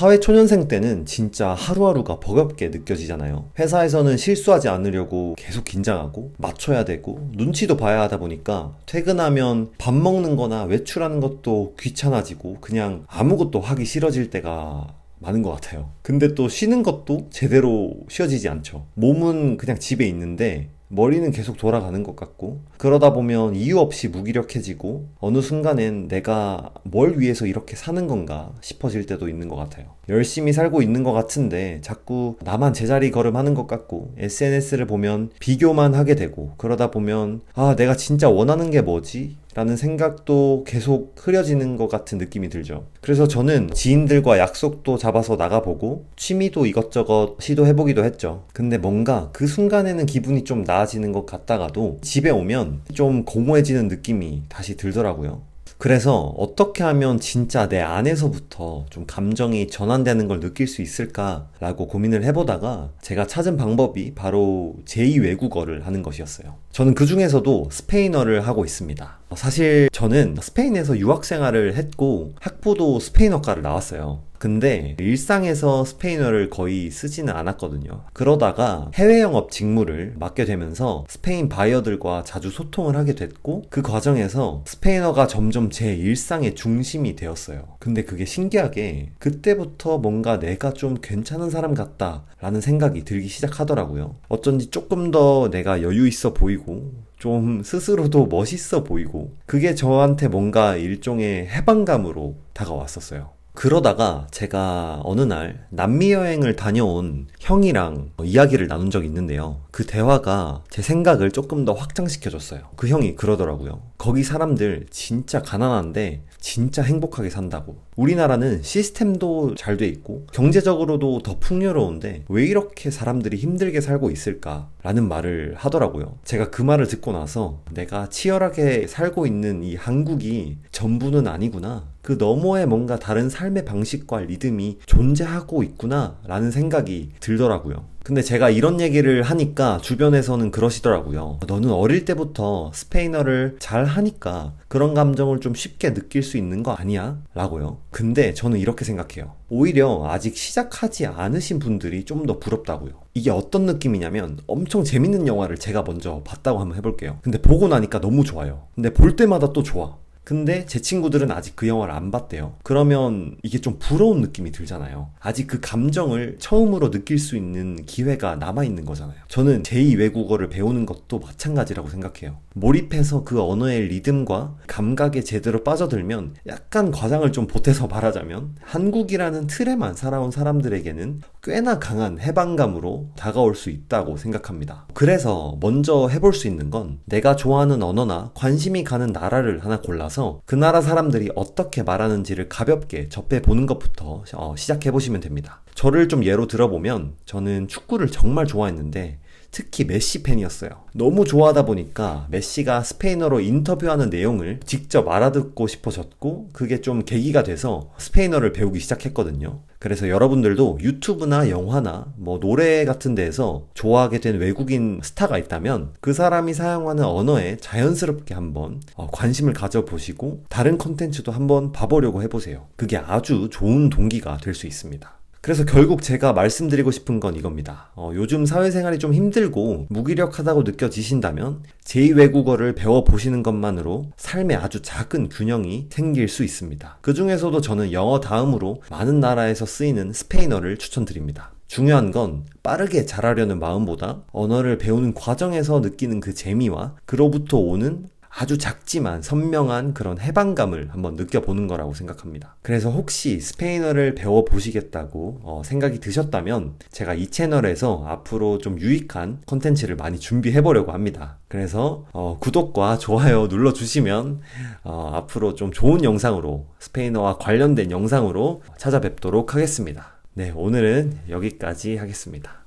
사회초년생 때는 진짜 하루하루가 버겁게 느껴지잖아요. 회사에서는 실수하지 않으려고 계속 긴장하고 맞춰야 되고 눈치도 봐야 하다 보니까 퇴근하면 밥 먹는 거나 외출하는 것도 귀찮아지고 그냥 아무것도 하기 싫어질 때가 많은 것 같아요. 근데 또 쉬는 것도 제대로 쉬어지지 않죠. 몸은 그냥 집에 있는데 머리는 계속 돌아가는 것 같고 그러다 보면 이유 없이 무기력해지고 어느 순간엔 내가 뭘 위해서 이렇게 사는 건가 싶어질 때도 있는 것 같아요. 열심히 살고 있는 것 같은데 자꾸 나만 제자리 걸음하는 것 같고 SNS를 보면 비교만 하게 되고 그러다 보면 아 내가 진짜 원하는 게 뭐지? 라는 생각도 계속 흐려지는 것 같은 느낌이 들죠. 그래서 저는 지인들과 약속도 잡아서 나가보고 취미도 이것저것 시도해보기도 했죠. 근데 뭔가 그 순간에는 기분이 좀 나아지는 것 같다가도 집에 오면 좀 공허해지는 느낌이 다시 들더라고요. 그래서 어떻게 하면 진짜 내 안에서부터 좀 감정이 전환되는 걸 느낄 수 있을까라고 고민을 해보다가 제가 찾은 방법이 바로 제2 외국어를 하는 것이었어요. 저는 그 중에서도 스페인어를 하고 있습니다. 사실 저는 스페인에서 유학 생활을 했고 학부도 스페인어과를 나왔어요. 근데 일상에서 스페인어를 거의 쓰지는 않았거든요. 그러다가 해외 영업 직무를 맡게 되면서 스페인 바이어들과 자주 소통을 하게 됐고 그 과정에서 스페인어가 점점 제 일상의 중심이 되었어요. 근데 그게 신기하게 그때부터 뭔가 내가 좀 괜찮은 사람 같다라는 생각이 들기 시작하더라고요. 어쩐지 조금 더 내가 여유 있어 보이고 좀 스스로도 멋있어 보이고 그게 저한테 뭔가 일종의 해방감으로 다가왔었어요. 그러다가 제가 어느 날 남미 여행을 다녀온 형이랑 이야기를 나눈 적이 있는데요. 그 대화가 제 생각을 조금 더 확장시켜줬어요. 그 형이 그러더라고요. 거기 사람들 진짜 가난한데 진짜 행복하게 산다고. 우리나라는 시스템도 잘 돼 있고 경제적으로도 더 풍요로운데 왜 이렇게 사람들이 힘들게 살고 있을까라는 말을 하더라고요. 제가 그 말을 듣고 나서 내가 치열하게 살고 있는 이 한국이 전부는 아니구나. 그 너머에 뭔가 다른 삶의 방식과 리듬이 존재하고 있구나 라는 생각이 들더라고요. 근데 제가 이런 얘기를 하니까 주변에서는 그러시더라고요. 너는 어릴 때부터 스페인어를 잘 하니까 그런 감정을 좀 쉽게 느낄 수 있는 거 아니야? 라고요. 근데 저는 이렇게 생각해요. 오히려 아직 시작하지 않으신 분들이 좀 더 부럽다고요. 이게 어떤 느낌이냐면 엄청 재밌는 영화를 제가 먼저 봤다고 한번 해볼게요. 근데 보고 나니까 너무 좋아요. 근데 볼 때마다 또 좋아. 근데 제 친구들은 아직 그 영화를 안 봤대요. 그러면 이게 좀 부러운 느낌이 들잖아요. 아직 그 감정을 처음으로 느낄 수 있는 기회가 남아있는 거잖아요. 저는 제2 외국어를 배우는 것도 마찬가지라고 생각해요. 몰입해서 그 언어의 리듬과 감각에 제대로 빠져들면 약간 과장을 좀 보태서 말하자면 한국이라는 틀에만 살아온 사람들에게는 꽤나 강한 해방감으로 다가올 수 있다고 생각합니다. 그래서 먼저 해볼 수 있는 건 내가 좋아하는 언어나 관심이 가는 나라를 하나 골라서 그 나라 사람들이 어떻게 말하는지를 가볍게 접해 보는 것부터 어, 시작해 보시면 됩니다. 저를 좀 예로 들어보면 저는 축구를 정말 좋아했는데 특히 메시 팬이었어요. 너무 좋아하다 보니까 메시가 스페인어로 인터뷰하는 내용을 직접 알아듣고 싶어졌고 그게 좀 계기가 돼서 스페인어를 배우기 시작했거든요. 그래서 여러분들도 유튜브나 영화나 뭐 노래 같은 데에서 좋아하게 된 외국인 스타가 있다면 그 사람이 사용하는 언어에 자연스럽게 한번 어, 관심을 가져보시고 다른 컨텐츠도 한번 봐보려고 해보세요. 그게 아주 좋은 동기가 될 수 있습니다. 그래서 결국 제가 말씀드리고 싶은 건 이겁니다. 어, 요즘 사회생활이 좀 힘들고 무기력하다고 느껴지신다면 제2외국어를 배워보시는 것만으로 삶에 아주 작은 균형이 생길 수 있습니다. 그 중에서도 저는 영어 다음으로 많은 나라에서 쓰이는 스페인어를 추천드립니다. 중요한 건 빠르게 잘하려는 마음보다 언어를 배우는 과정에서 느끼는 그 재미와 그로부터 오는 아주 작지만 선명한 그런 해방감을 한번 느껴보는 거라고 생각합니다. 그래서 혹시 스페인어를 배워보시겠다고 어, 생각이 드셨다면 제가 이 채널에서 앞으로 좀 유익한 컨텐츠를 많이 준비해보려고 합니다. 그래서 어, 구독과 좋아요 눌러주시면 어, 앞으로 좀 좋은 영상으로 스페인어와 관련된 영상으로 찾아뵙도록 하겠습니다. 네, 오늘은 여기까지 하겠습니다.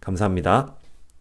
감사합니다.